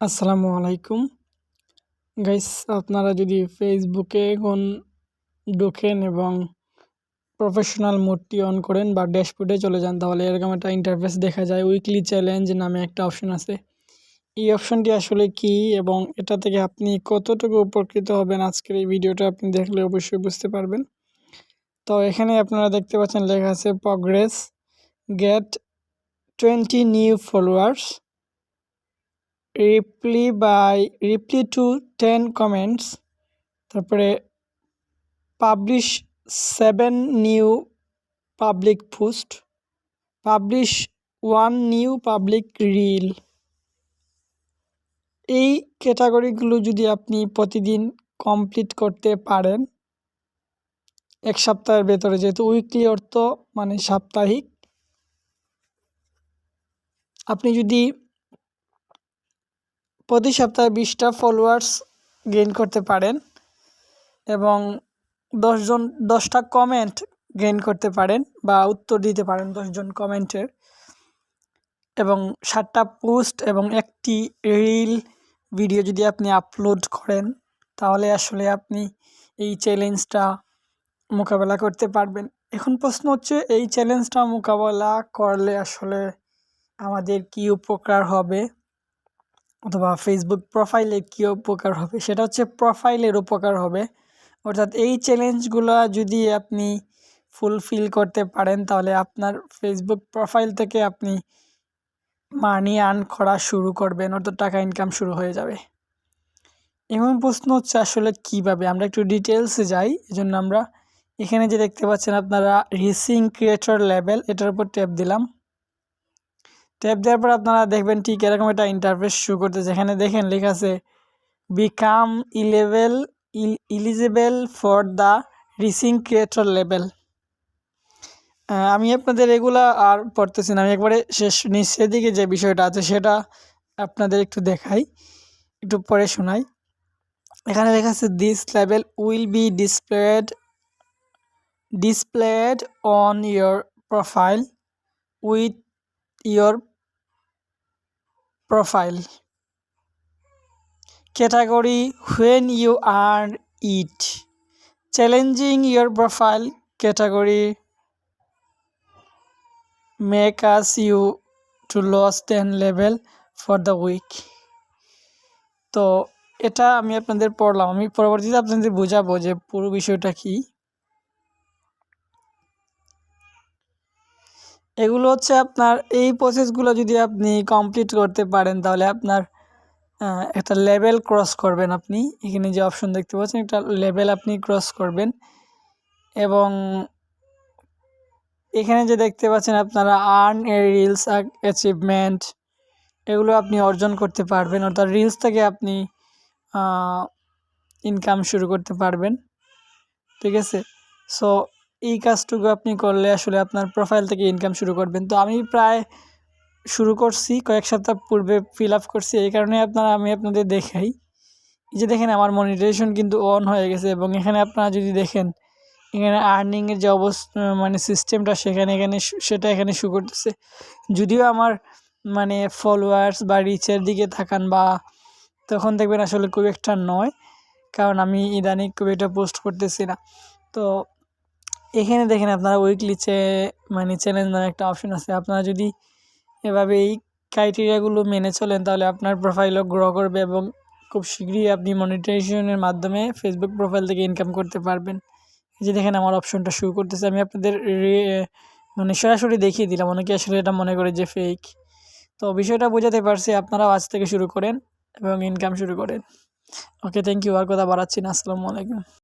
আসসালামু আলাইকুম। গাইস, আপনারা যদি ফেসবুকে এখন ঢোকেন এবং প্রফেশনাল মোডটি অন করেন বা ড্যাশবোর্ডে চলে যান, তাহলে এরকম একটা ইন্টারফেস দেখা যায়। উইকলি চ্যালেঞ্জ নামে একটা অপশন আছে। এই অপশনটি আসলে কি এবং এটা থেকে আপনি কতটুকু উপকৃত হবেন আজকের এই ভিডিওটা আপনি দেখলে অবশ্যই বুঝতে পারবেন। তো এখানে আপনারা দেখতে পাচ্ছেন লেখা আছে progress get twenty new followers reply by reply to ten comments তারপরে publish seven new public post publish one new public reel এই ক্যাটাগরিগুলো যদি আপনি প্রতিদিন কমপ্লিট করতে পারেন, এক সপ্তাহের ভেতরে, যেহেতু উইকলি অর্থ মানে সাপ্তাহিক, আপনি যদি প্রতি সপ্তাহে বিশটা ফলোয়ার্স গেইন করতে পারেন এবং দশজন, দশটা কমেন্ট গেইন করতে পারেন বা উত্তর দিতে পারেন দশজন কমেন্টের এবং সাতটা পোস্ট এবং একটি রিল ভিডিও যদি আপনি আপলোড করেন, তাহলে আসলে আপনি এই চ্যালেঞ্জটা মোকাবেলা করতে পারবেন। এখন প্রশ্ন হচ্ছে, এই চ্যালেঞ্জটা মোকাবেলা করলে আসলে আমাদের কি উপকার হবে? অথবা ফেসবুক প্রোফাইলে কী উপকার হবে? সেটা হচ্ছে প্রোফাইলের উপকার হবে। অর্থাৎ এই চ্যালেঞ্জগুলো যদি আপনি ফুলফিল করতে পারেন, তাহলে আপনার ফেসবুক প্রোফাইল থেকে আপনি মানি আর্ন করা শুরু করবেন। অর্থাৎ টাকা ইনকাম শুরু হয়ে যাবে। এমন প্রশ্ন হচ্ছে আসলে কীভাবে? আমরা একটু ডিটেলসে যাই। এজন্য আমরা এখানে যে দেখতে পাচ্ছেন, আপনারা রিসিং ক্রিয়েটর লেভেল এটার উপর ট্যাপ দিলাম। ট্যাপ দেওয়ার পর আপনারা দেখবেন ঠিক এরকম একটা ইন্টারফেস শো করতে, যেখানে দেখেন লেখা আছে become ইলেভেল eligible for the rising creator level আমি আপনাদের এগুলা আর পড়তেছি না, আমি একবারে শেষ নিচের দিকে যে বিষয়টা আছে সেটা আপনাদের একটু দেখাই, একটু পরে শোনাই। এখানে লেখা আছে this level will be displayed displayed on your profile with your profile category when you earn it challenging your profile category make us you to lose 10 level for the week তো এটা আমি আপনাদের পড়লাম আমি পরবর্তীতে আপনাদের বোঝাবো যে পুরো বিষয়টা কি এগুলো হচ্ছে আপনার এই প্রসেসগুলো যদি আপনি কমপ্লিট করতে পারেন, তাহলে আপনার একটা লেভেল ক্রস করবেন আপনি। এখানে যে অপশন দেখতে পাচ্ছেন, একটা লেভেল আপনি ক্রস করবেন। এবং এখানে যে দেখতে পাচ্ছেন, আপনারা আর্ন এ রিলস অ্যাচিভমেন্ট এগুলো আপনি অর্জন করতে পারবেন। অর্থাৎ রিলস থেকে আপনি ইনকাম শুরু করতে পারবেন। ঠিক আছে? সো এই কাজটুকু আপনি করলে আসলে আপনার প্রোফাইল থেকে ইনকাম শুরু করবেন। তো আমি প্রায় শুরু করছি, কয়েক সপ্তাহ পূর্বে ফিল আপ করছি। এই কারণে আপনারা, আমি আপনাদের দেখাই। এই যে দেখেন আমার মনিটাইজেশন কিন্তু অন হয়ে গেছে এবং এখানে আপনারা যদি দেখেন, এখানে আর্নিংয়ের যে অবস্থা মানে সিস্টেমটা সেখানে, এখানে সেটা এখানে শু করতেছে। যদিও আমার মানে ফলোয়ার্স বা রিচের দিকে থাকান বা তখন দেখবেন আসলে খুব একটা নয়, কারণ আমি ইদানিং খুব একটা পোস্ট করতেছি না। তো এখানে দেখেন আপনারা উইকলি চে মানে চ্যালেঞ্জ নামে একটা অপশন আছে। আপনারা যদি এভাবে এই ক্রাইটেরিয়াগুলো মেনে চলেন, তাহলে আপনার প্রোফাইলও গ্রো করবে এবং খুব শীঘ্রই আপনি মনিটাইজেশনের মাধ্যমে ফেসবুক প্রোফাইল থেকে ইনকাম করতে পারবেন। এই যে দেখেন আমার অপশনটা শুরু করতেছে। আমি আপনাদের মানে সরাসরি দেখিয়ে দিলাম। অনেকে আসলে এটা মনে করে যে ফেক তো বিষয়টা বোঝাতে পারছি, আপনারাও আজ থেকে শুরু করেন এবং ইনকাম শুরু করেন। ওকে থ্যাংক ইউ আর কথা বাড়াচ্ছি না। আসসালামু আলাইকুম।